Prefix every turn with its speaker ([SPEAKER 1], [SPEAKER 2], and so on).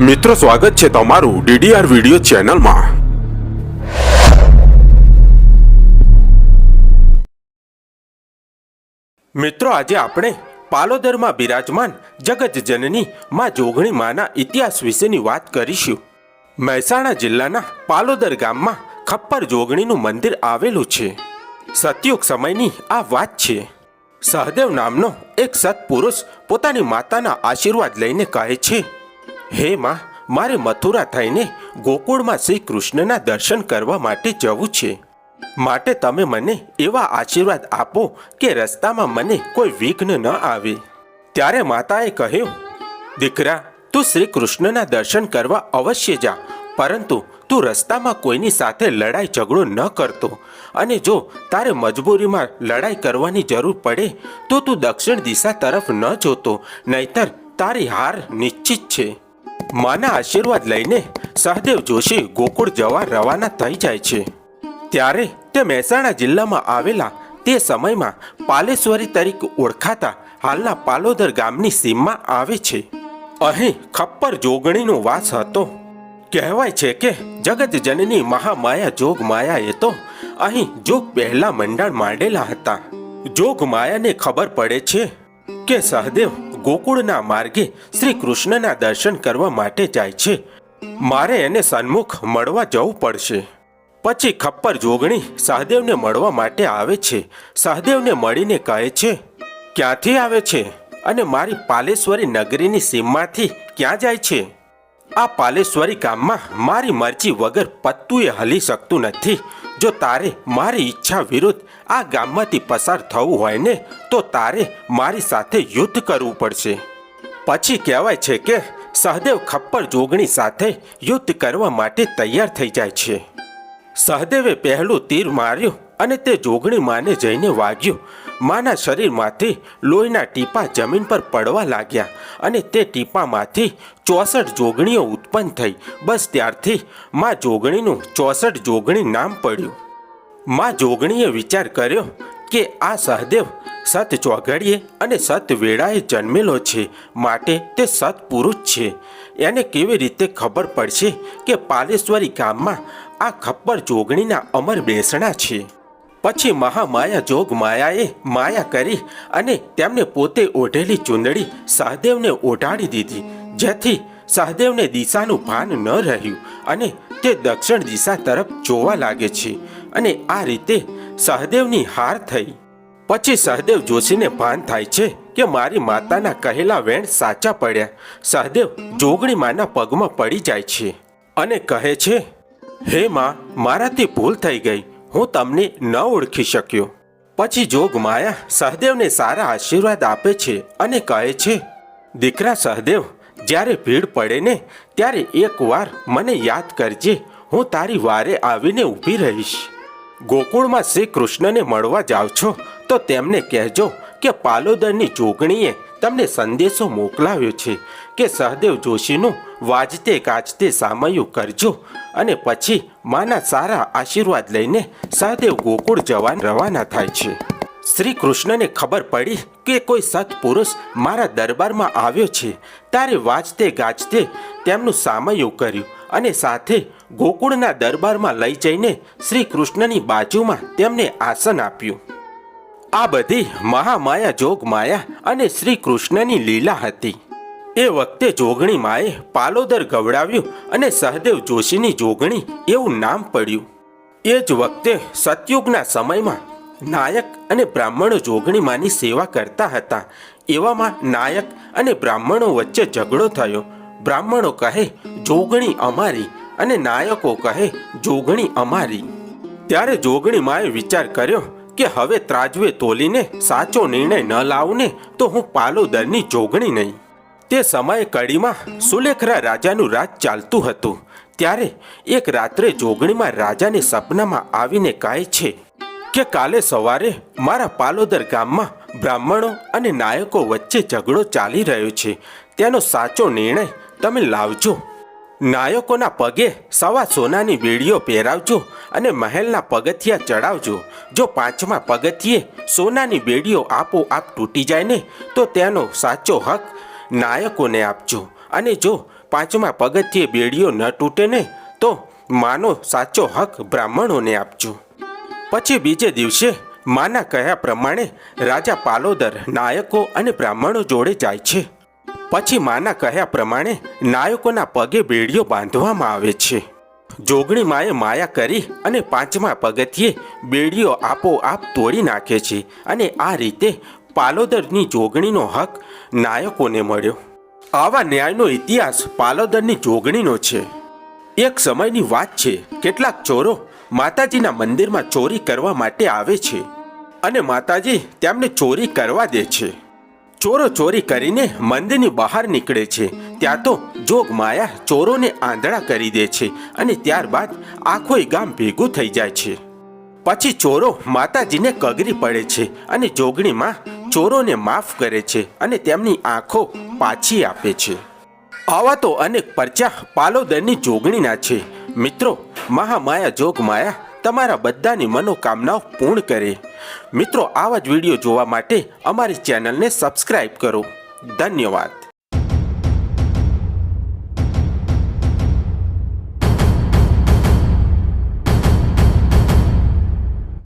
[SPEAKER 1] મિત્રો, સ્વાગત છે તમારું ડીડીઆર વિડિયો ચેનલમાં. મિત્રો, આજે આપણે પાલોદરમાં બિરાજમાન જગત જનની માં જોગણી માના ઇતિહાસ વિશેની વાત કરીશું. મહેસાણા જિલ્લાના પાલોદર ગામમાં ખપ્પર જોગણીનું મંદિર આવેલું છે. સતયુગ સમયની આ વાત છે. સહદેવ નામનો એક સત્પુરુષ પોતાની માતાના આશીર્વાદ લઈને કહે છે હે માં, મારે મથુરા થઈને ગોકુળમાં શ્રી કૃષ્ણના દર્શન કરવા માટે જવું છે. માટે તમે મને એવા આશીર્વાદ આપો કે રસ્તામાં મને કોઈ વિઘ્ન ન આવે. ત્યારે માતાએ કહ્યું, દીકરા, તું શ્રી કૃષ્ણના દર્શન કરવા અવશ્ય જા, પરંતુ તું રસ્તામાં કોઈની સાથે લડાઈ ઝઘડો ન કરતો. અને જો તારે મજબૂરીમાં લડાઈ કરવાની જરૂર પડે, તો તું દક્ષિણ દિશા તરફ ન જોતો, નહીતર તારી હાર નિશ્ચિત છે. માના આશીર્વાદ લઈને સહદેવ જોશી ગોકુળ જવા રવાના થઈ જાય છે. ત્યારે તે મહેસાણા જિલ્લામાં આવેલા તે સમયમાં પાલેશ્વરી તરીકે ઓળખાતા હાલના પાલોદર ગામની સીમમાં આવે છે. અહીં ખપ્પર જોગણીનો વાસ હતો. કહેવાય છે કે જગત જનની મહામાયા જોગ માયાએ તો અહીં જોગ પહેલા મંડાણ માંડેલા હતા. જોગ માયાને ખબર પડે છે કે સહદેવ ગોકુળના માર્ગે શ્રી કૃષ્ણના દર્શન કરવા માટે જાય છે. મારે એને સન્મુખ મળવા જવું પડશે. પછી ખપ્પર જોગણી સહદેવને મળવા માટે આવે છે. સહદેવને મળીને કહે છે, ક્યાંથી આવે છે? અને મારી પાલેશ્વરી નગરીની સીમમાંથી ક્યાં જાય છે? આ પાલેશ્વરી ગામમાં મારી મરજી વગર પત્તુએ હલી શકતું નથી. જો તારે મારી ઈચ્છા વિરુદ્ધ આ ગામમાંથી પસાર થવું હોય ને, તો તારે મારી સાથે યુદ્ધ કરવું પડશે. પછી કહેવાય છે કે સહદેવ ખપ્પર જોગણી સાથે યુદ્ધ કરવા માટે તૈયાર થઈ જાય છે. સહદેવે પહેલું તીર માર્યું અને તે જોગણી માને જઈને વાગ્યું. માના શરીરમાંથી લોહીના ટીપા જમીન પર પડવા લાગ્યા અને તે ટીપામાંથી ચોસઠ જોગણીઓ ઉત્પન્ન થઈ. બસ ત્યારથી માં જોગણીનું ચોસઠ જોગણી નામ પડ્યું. માં જોગણીએ વિચાર કર્યો કે આ સહદેવ સત ચોઘડીએ અને સત વેળાએ જન્મેલો છે. માટે તે સતપુરુષ છે. એને કેવી રીતે ખબર પડશે કે પાલેશ્વરી ગામમાં આ ખપ્પર જોગણીના અમર બેસણા છે? પછી મહામાયા જોગ માયાએ માયા કરી અને તેમને પોતે ઓઢેલી ચૂંદડી સહદેવને ઓઢાડી દીધી. જેથી સહદેવને દિશાનું ભાન ન રહ્યું અને તે દક્ષિણ દિશા તરફ જોવા લાગે છે અને આ રીતે સહદેવની હાર થઈ. પછી સહદેવ જોશીને ભાન થાય છે કે મારી માતાના કહેલા વેણ સાચા પડ્યા. સહદેવ જોગણી માના પગમાં પડી જાય છે અને કહે છે, હે માં, મારાથી ભૂલ થઈ ગઈ. હું તમને ન ઓળખી શક્યો. પછી જોગ માયા સહદેવને સારા આશીર્વાદ આપે છે અને કહે છે, દીકરા સહદેવ, જ્યારે ભીડ પડે ને, ત્યારે એકવાર મને યાદ કરજે. હું તારી વારે આવીને ઊભી રહીશ. ગોકુળમાં શ્રી કૃષ્ણને મળવા જાઓ છો, તો તેમને કહેજો કે પાલોદરની જોગણીએ તમને સંદેશો મોકલાવ્યો છે કે સહદેવ જોશીનું વાજતે ગાજતે સામયું કરજો. અને પછી માના સારા આશીર્વાદ લઈને સહદેવ ગોકુળ જવાન રવાના થાય છે. શ્રી કૃષ્ણને ખબર પડી કે કોઈ સત્પુરુષ મારા દરબારમાં આવ્યો છે. ત્યારે વાજતે ગાજતે તેમનું સામયું કર્યું અને સાથે ગોકુળના દરબારમાં લઈ જઈને શ્રી કૃષ્ણની બાજુમાં તેમને આસન આપ્યું. આ બધી મહામાયા જોગ માયા અને શ્રી કૃષ્ણની લીલા હતી. એ વખતે જોગણી માએ પાલોદર ગવડાવ્યું અને સહદેવ જોશીની જોગણી એવું નામ પડ્યું. એ જ વખતે સતયુગના સમયમાં નાયક અને બ્રાહ્મણો જોગણીમાની સેવા કરતા હતા. એવામાં નાયક અને બ્રાહ્મણો વચ્ચે ઝઘડો થયો. બ્રાહ્મણો કહે, જોગણી અમારી, અને નાયકો કહે, જોગણી અમારી. ત્યારે જોગણી માએ વિચાર કર્યો કે હવે ત્રાજવે તોલીને સાચો નિર્ણય ન લાવું ને તો હું પાલોદરની જોગણી નહીં. તે સમયે કડીમાં સુલેખરા રાજાનું રાજ ચાલતું હતું. ત્યારે એક રાત્રે જોગણીમાં રાજાને સપનામાં આવીને કહે છે કે કાલે સવારે મારા પાલોદર ગામમાં બ્રાહ્મણો અને નાયકો વચ્ચે ઝઘડો ચાલી રહ્યો છે. તેનો સાચો નિર્ણય તમે લાવજો. નાયકોના પગે સવા સોનાની બેડીઓ પહેરાવજો અને મહેલના પગથિયા ચડાવજો. જો પાંચમા પગથિયે સોનાની બેડીઓ આપોઆપ તૂટી જાય ને, તો તેનો સાચો હક નાયકોને આપજો. અને જો પાંચમા પગથિયે બેડીઓ ન તૂટે ને, તો માનો સાચો હક બ્રાહ્મણોને આપજો. પછી બીજે દિવસે માના કહ્યા પ્રમાણે રાજા પાલોદર નાયકો અને બ્રાહ્મણો જોડે જાય છે. પછી માના કહ્યા પ્રમાણે નાયકોના પગે બેડીઓ બાંધવામાં આવે છે. જોગણી માએ માયા કરી અને પાંચમા પગથિયે બેડીઓ આપોઆપ તોડી નાખે છે અને આ રીતે પાલોદરની જોગણીનો હક નાયકોને મળ્યો. આવા ન્યાયનો ઇતિહાસ પાલોદરની જોગણીનો છે. એક સમયની વાત છે, કેટલાક ચોરો માતાજીના મંદિરમાં ચોરી કરવા માટે આવે છે અને માતાજી તેમને ચોરી કરવા દે છે. ચોરો ચોરી કરીને મંદિરની બહાર નીકળે છે, ત્યાં તો જોગ માયા ચોરોને આંધળા કરી દે છે અને ત્યારબાદ આખોય ગામ ભેગું થઈ જાય છે. પછી ચોરો માતાજીને કગરી પડે છે અને જોગણીમાં ચોરોને માફ કરે છે અને તેમની આંખો પાછી આપે છે. આવા તો અનેક પરચા પાલોદરની જોગણીના છે. મિત્રો, મહામાયા જોગમાયા તમારા બધાની મનોકામનાઓ પૂર્ણ કરે. મિત્રો, આવા જ વીડિયો જોવા માટે અમારી ચેનલને સબસ્ક્રાઈબ કરો. ધન્યવાદ.